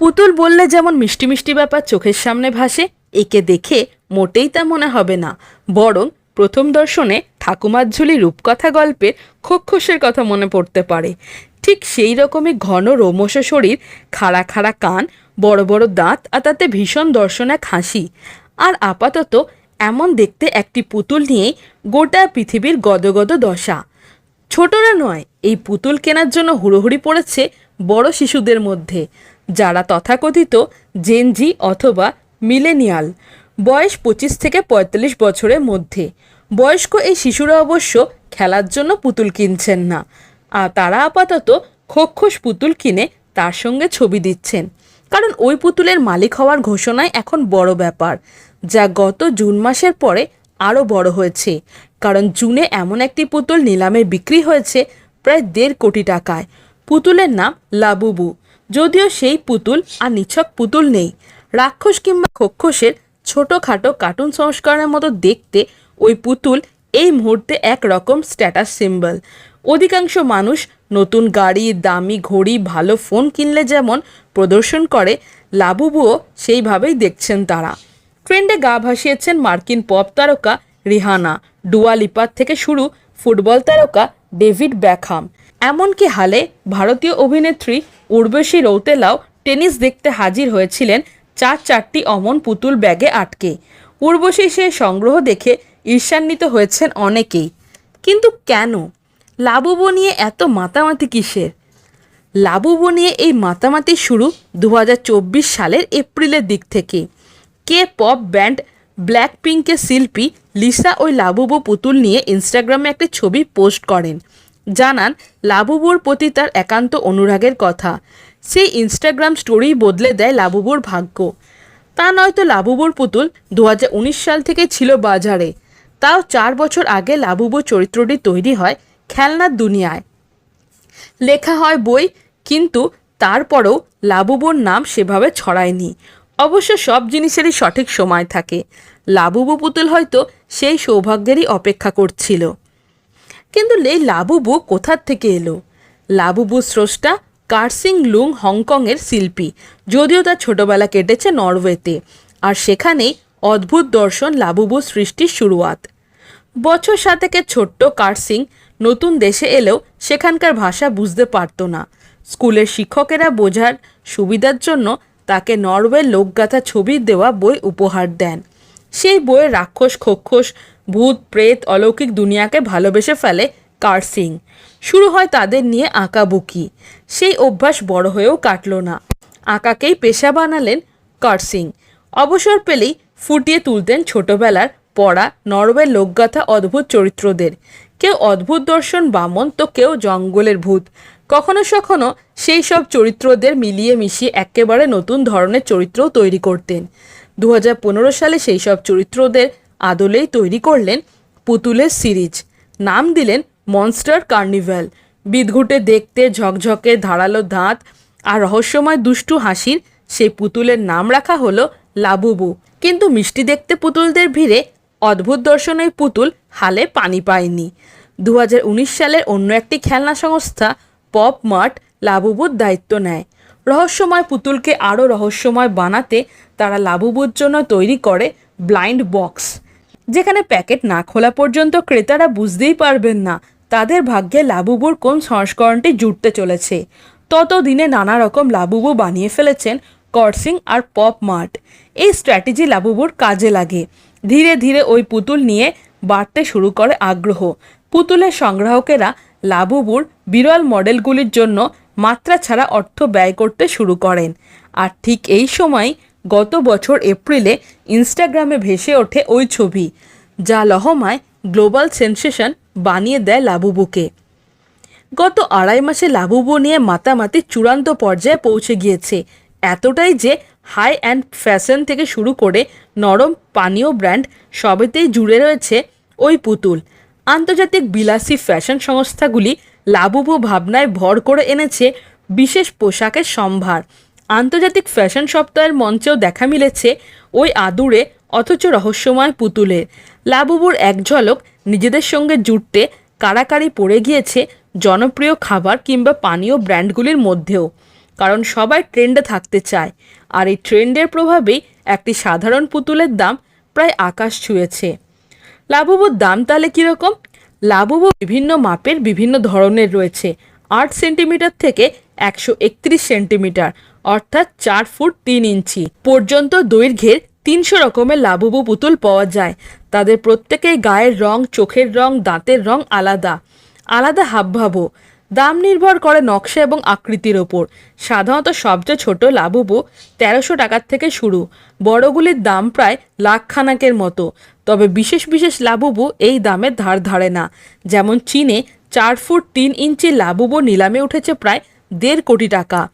পুতুল বললে যেমন মিষ্টি মিষ্টি ব্যাপার চোখের সামনে ভাসে, একে দেখে মোটেই তা মনে হবে না। বরং প্রথম দর্শনে ঠাকুমার ঝুলি রূপকথা গল্পের খোক্ষসের কথা মনে পড়তে পারে। ঠিক সেই রকমই ঘন রোমশ শরীর, খাড়া খাড়া কান, বড় বড় দাঁত আর তাতে ভীষণ দর্শনে হাসি। আর আপাতত এমন দেখতে একটি পুতুল নিয়েই গোটা পৃথিবীর গদগদ দশা। ছোটরা নয়, এই পুতুল কেনার জন্য হুড়োহুড়ি পড়েছে বড় শিশুদের মধ্যে। যারা তথাকথিত জেনজি অথবা মিলেনিয়াল। বয়স পঁচিশ থেকে পঁয়তাল্লিশ বছরের মধ্যে। বয়স্ক এই শিশুরা অবশ্য খেলার জন্য পুতুল কিনছেন না। আর তারা আপাতত খোক্ষস পুতুল কিনে তার সঙ্গে ছবি দিচ্ছেন। কারণ ওই পুতুলের মালিক হওয়ার ঘোষণাই এখন বড় ব্যাপার, যা গত জুন মাসের পরে আরও বড় হয়েছে। কারণ জুনে এমন একটি পুতুল নিলামে বিক্রি হয়েছে প্রায় দেড় কোটি টাকায়। পুতুলের নাম লাবুবু। যদিও সেই পুতুল আর নিছক পুতুল নেই। রাক্ষস কিংবা খক্ষসের ছোটোখাটো কার্টুন সংস্করণের মতো দেখতে ওই পুতুল এই মুহূর্তে এক রকম স্ট্যাটাস সিম্বল অধিকাংশ মানুষ নতুন গাড়ি, দামি ঘড়ি, ভালো ফোন কিনলে যেমন প্রদর্শন করে, লাবুবুও সেইভাবেই দেখছেন তারা। ট্রেন্ডে গা ভাসিয়েছেন মার্কিন পপ তারকা রিহানা। ডুয়া লিপার থেকে শুরু ফুটবল তারকা ডেভিড ব্যাকহাম এমনকি হালে ভারতীয় অভিনেত্রী উর্বশী রৌতেলাও টেনিস দেখতে হাজির হয়েছিলেন চার চারটি অমন পুতুল ব্যাগে আটকে। উর্বশী সে সংগ্রহ দেখে ঈর্ষান্বিত হয়েছেন অনেকেই। কিন্তু কেন? লাবুবো নিয়ে এত মাতামাতি কিসের? লাবুবো নিয়ে এই মাতামাতি শুরু দু হাজার চব্বিশ সালের এপ্রিলের দিক থেকে। কে পপ ব্যান্ড ব্ল্যাক পিঙ্কের শিল্পী লিসা ওই লাবুবু পুতুল নিয়ে ইনস্টাগ্রামে একটি ছবি পোস্ট করেন। জানান লাবুবুর প্রতি তার একান্ত অনুরাগের কথা। সেই ইনস্টাগ্রাম স্টোরি বদলে দেয় লাবুবুর ভাগ্য। তা নয়তো লাবুবুর পুতুল দু হাজার উনিশ সাল থেকে ছিল বাজারে। তাও চার বছর আগে লাবুবু চরিত্রটি তৈরি হয় খেলনার দুনিয়ায়। লেখা হয় বই, কিন্তু তারপরেও লাবুবুর নাম সেভাবে ছড়ায়নি। অবশ্য সব জিনিসেরই সঠিক সময় থাকে। লাবুবু পুতুল হয়তো সেই সৌভাগ্যেরই অপেক্ষা করছিল। কিন্তু এই লাবুবু কোথার থেকে এলো? লাবুবু স্রষ্টা কার্সিং লুং হংকংয়ের শিল্পী, যদিও তার ছোটবেলা কেটেছে নরওয়েতে, আর সেখানেই অদ্ভুত দর্শন লাবুবু সৃষ্টির শুরুয়াত। বছর সাতেকের ছোট্ট কার্সিং নতুন দেশে এলেও সেখানকার ভাষা বুঝতে পারতো না। স্কুলের শিক্ষকেরা বোঝার সুবিধার জন্য তাকে নরওয়ের লোকগাথা ছবির দেওয়া বই উপহার দেন। সেই বইয়ের রাক্ষস খক্ষস ভূত, প্রেত, অলৌকিক দুনিয়াকে ভালোবেসে ফেলে কার্সিং শুরু হয় তাদের নিয়ে আঁকাবুকি সেই অভ্যাস বড় হয়েও কাটল না। আঁকাকেই পেশা বানালেন কার্সিং অবসর পেলেই ফুটিয়ে তুলতেন ছোটবেলার পড়া নরওয়ের লোকগাথা অদ্ভুত চরিত্রদের। কেউ অদ্ভুত দর্শন বামন, তো কেউ জঙ্গলের ভূত। কখনো সখনো সেই সব চরিত্রদের মিলিয়ে মিশিয়ে একেবারে নতুন ধরনের চরিত্রও তৈরি করতেন। দু হাজার পনেরো সালে সেই সব চরিত্রদের আদলেই তৈরি করলেন পুতুলের সিরিজ। নাম দিলেন মনস্টার কার্নিভ্যাল। বিদঘুটে দেখতে ঝকঝকে ধারালো দাঁত আর রহস্যময় দুষ্টু হাসির সেই পুতুলের নাম রাখা হলো লাবুবু। কিন্তু মিষ্টি দেখতে পুতুলদের ভিড়ে অদ্ভুত দর্শন ওই পুতুল হালে পানি পায়নি। দু হাজার উনিশ সালের অন্য একটি খেলনা সংস্থা পপ মার্ট লাবুবুর দায়িত্ব নেয়। রহস্যময় পুতুলকে আরও রহস্যময় বানাতে তারা লাবুবুর জন্য তৈরি করে ব্লাইন্ড বক্স। যেখানে প্যাকেট না খোলা পর্যন্ত ক্রেতারা বুঝতেই পারবেন না তাদের ভাগ্যে লাবুবুর কোন সংস্করণটি জুটতে চলেছে। ততদিনে নানা রকম লাবুবু বানিয়ে ফেলেছেন করসিং আর পপ মার্ট। এই স্ট্র্যাটেজি লাবুবুর কাজে লাগে। ধীরে ধীরে ওই পুতুল নিয়ে বাড়তে শুরু করে আগ্রহ। পুতুলের সংগ্রাহকেরা লাবুবুর বিরল মডেলগুলির জন্য মাত্রা ছাড়া অর্থ ব্যয় করতে শুরু করেন। আর ঠিক এই সময় গত বছর এপ্রিলে ইনস্টাগ্রামে ভেসে ওঠে ওই ছবি, যা লহমায় গ্লোবাল সেন্সেশন বানিয়ে দেয় লাবুবুকে। গত আড়াই মাসে লাবুবু নিয়ে মাতামাতি চূড়ান্ত পর্যায়ে পৌঁছে গিয়েছে, এতটাই যে হাই অ্যান্ড ফ্যাশন থেকে শুরু করে নরম পানীয় ব্র্যান্ড সবেতেই জুড়ে রয়েছে ওই পুতুল। আন্তর্জাতিক বিলাসী ফ্যাশন সংস্থাগুলি লাবুবু ভাবনায় ভর করে এনেছে বিশেষ পোশাকের সম্ভার আন্তর্জাতিক ফ্যাশন সপ্তাহের মঞ্চেও দেখা মিলেছে ওই আদুরে, অথচ রহস্যময় পুতুলের। লাবুবুর এক ঝলক নিজেদের সঙ্গে জুটতে কারাকারি পড়ে গিয়েছে জনপ্রিয় খাবার কিংবা পানীয় ব্র্যান্ডগুলির মধ্যেও, কারণ সবাই ট্রেন্ডে থাকতে চায়। আর এই ট্রেন্ডের প্রভাবেই একটি সাধারণ পুতুলের দাম প্রায় আকাশ ছুঁয়েছে। লাবুবুর দাম তাহলে কীরকম? লাবুবু বিভিন্ন মাপের বিভিন্ন ধরনের রয়েছে। আট সেন্টিমিটার থেকে একশো একত্রিশ সেন্টিমিটার অর্থাৎ চার ফুট তিন ইঞ্চি। পর্যন্ত দৈর্ঘ্যের তিনশো রকমের লাবুবু পুতুল পাওয়া যায়। তাদের প্রত্যেকেই গায়ের রং, চোখের রং, দাঁতের রং আলাদা। আলাদা হাবভাবও। দাম নির্ভর করে নকশা এবং আকৃতির ওপর। সাধারণত সবচেয়ে ছোট লাবুবু তেরোশো টাকার থেকে শুরু। বড়গুলির দাম প্রায় লাখ খানাকের মতো। তবে বিশেষ বিশেষ লাবুবু এই দামের ধার ধারে না। যেমন চীনে চার ফুট তিন ইঞ্চি লাবুবু নিলামে উঠেছে প্রায় দেড় কোটি টাকা।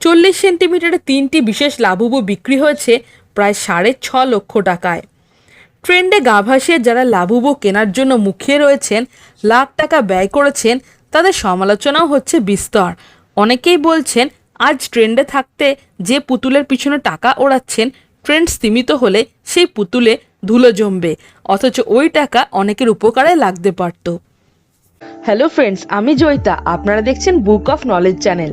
চল্লিশ সেন্টিমিটারে তিনটি বিশেষ লাবুবু বিক্রি হয়েছে প্রায় সাড়ে ছ লক্ষ টাকায়। ট্রেন্ডে গা ভাসিয়ে যারা লাবুবু কেনার জন্য মুখিয়ে রয়েছেন, লাখ টাকা ব্যয় করেছেন, তাদের সমালোচনাও হচ্ছে বিস্তর। অনেকেই বলছেন, আজ ট্রেন্ডে থাকতে যে পুতুলের পিছনে টাকা ওড়াচ্ছেন, ট্রেন্ড সীমিত হলে সেই পুতুলে ধুলো জমবে। অথচ ওই টাকা অনেকের উপকারে লাগতে পারত। হ্যালো ফ্রেন্ডস আমি জয়িতা। আপনারা দেখছেন বুক অফ নলেজ চ্যানেল